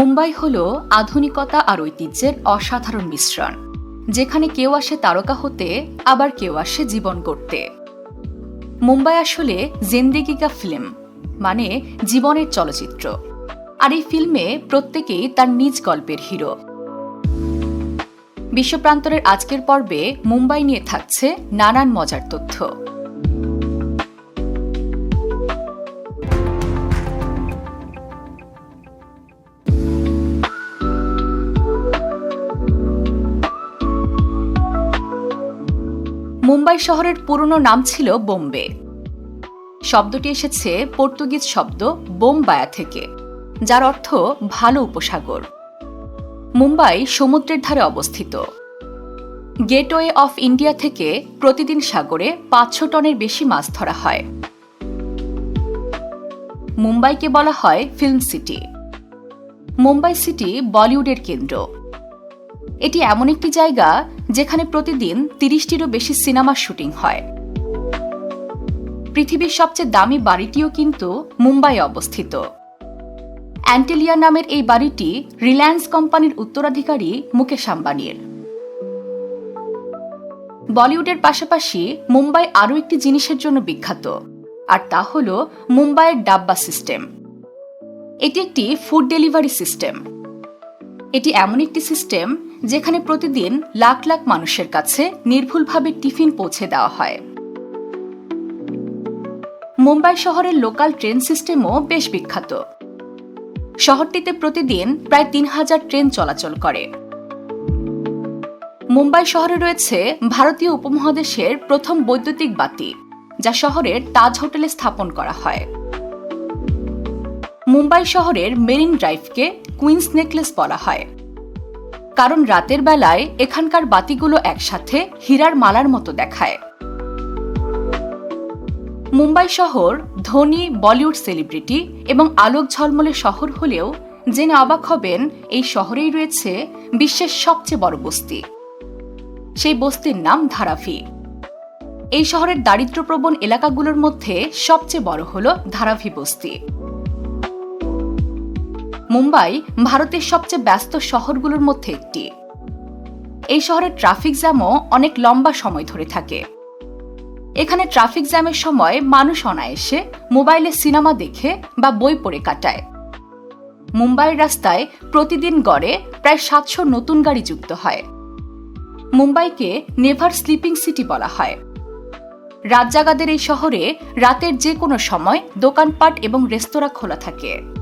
মুম্বাই হল আধুনিকতা আর ঐতিহ্যের অসাধারণ মিশ্রণ। যেখানে কেউ আসে তারকা হতে, আবার কেউ আসে জীবন করতে মুম্বাই আসলে জেন্দেগিকা ফিল্ম মানে জীবনের চলচ্চিত্র। আর এই ফিল্মে প্রত্যেকেই তার নিজ গল্পের হিরো। বিশ্বপ্রান্তরের আজকের পর্বে মুম্বাই নিয়ে থাকছে নানান মজার তথ্য। মুম্বাই শহরের পুরনো নাম ছিল বোম্বে। শব্দটি এসেছে পর্তুগিজ শব্দ বোম্বায়া থেকে, যার অর্থ ভালো উপসাগর। মুম্বাই সমুদ্রের ধারে অবস্থিত। গেটওয়ে অফ ইন্ডিয়া থেকে প্রতিদিন সাগরে পাঁচশো টনের বেশি মাছ ধরা হয়। মুম্বাইকে বলা হয় ফিল্ম সিটি। মুম্বাই সিটি বলিউডের কেন্দ্র। এটি এমন একটি জায়গা যেখানে প্রতিদিন তিরিশটিরও বেশি সিনেমার শুটিং হয়। পৃথিবীর সবচেয়ে দামি বাড়িটিও কিন্তু মুম্বাইয়ে অবস্থিত। অ্যান্টেলিয়া নামের এই বাড়িটি রিলায়েন্স কোম্পানির উত্তরাধিকারী মুকেশ আম্বানির। বলিউডের পাশাপাশি মুম্বাই আরও একটি জিনিসের জন্য বিখ্যাত, আর তা হল মুম্বাইয়ের ডাব্বা সিস্টেম। এটি একটি ফুড ডেলিভারি সিস্টেম। এটি এমন একটি সিস্টেম যেখানে প্রতিদিন লাখ লাখ মানুষের কাছে নির্ভুলভাবে টিফিন পৌঁছে দেওয়া হয়। মুম্বাই শহরের লোকাল ট্রেন সিস্টেমও বেশ বিখ্যাত। শহরটিতে প্রতিদিন প্রায় তিন হাজার ট্রেন চলাচল করে। মুম্বাই শহরে রয়েছে ভারতীয় উপমহাদেশের প্রথম বৈদ্যুতিক বাতি, যা শহরের তাজ হোটেলে স্থাপন করা হয়। মুম্বাই শহরের মেরিন ড্রাইভকে কুইন্স নেকলেস বলা হয়। কারণ রাতের বেলায় এখানকার বাতিগুলো একসাথে হীরার মালার মতো দেখায়। মুম্বাই শহর ধনী, বলিউড সেলিব্রিটি এবং আলোক ঝলমলে শহর হলেও জেনে অবাক হবেন এই শহরেই রয়েছে বিশ্বের সবচেয়ে বড় বস্তি। সেই বস্তির নাম ধারাভি। এই শহরের দারিদ্রপ্রবণ এলাকাগুলোর মধ্যে সবচেয়ে বড় হল ধারাভি বস্তি। মুম্বাই ভারতের সবচেয়ে ব্যস্ত শহরগুলোর মধ্যে একটি। এই শহরের ট্রাফিক জ্যামও অনেক লম্বা সময় ধরে থাকে। এখানে ট্রাফিক জ্যামের সময় মানুষ অনায়াসে মোবাইলে সিনেমা দেখে বা বই পড়ে কাটায়। মুম্বাইয়ের রাস্তায় প্রতিদিন গড়ে প্রায় সাতশো নতুন গাড়ি যুক্ত হয়। মুম্বাইকে নেভার স্লিপিং সিটি বলা হয়। রাত জাগাদের এই শহরে রাতের যে কোনো সময় দোকানপাট এবং রেস্তোরাঁ খোলা থাকে।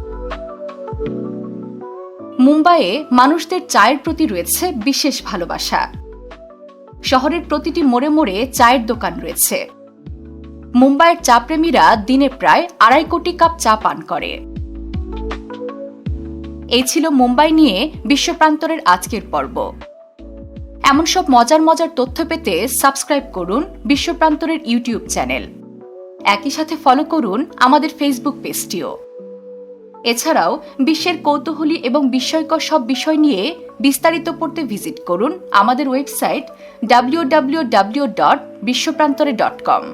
মুম্বাইয়ে মানুষদের চায়ের প্রতি রয়েছে বিশেষ ভালোবাসা। শহরের প্রতিটি মোড়ে মোড়ে চায়ের দোকান রয়েছে। মুম্বাইয়ের চা প্রেমীরা দিনে প্রায় আড়াই কোটি কাপ চা পান করে। এই ছিল মুম্বাই নিয়ে বিশ্বপ্রান্তরের আজকের পর্ব। এমন সব মজার মজার তথ্য পেতে সাবস্ক্রাইব করুন বিশ্বপ্রান্তরের ইউটিউব চ্যানেল। একই সাথে ফলো করুন আমাদের ফেসবুক পেজটিও এছাড়াও বিশ্বের কৌতূহলী এবং বিস্ময়কর সব বিষয় নিয়ে বিস্তারিত পড়তে ভিজিট করুন আমাদের website W W W dot Bishwaprantore dot com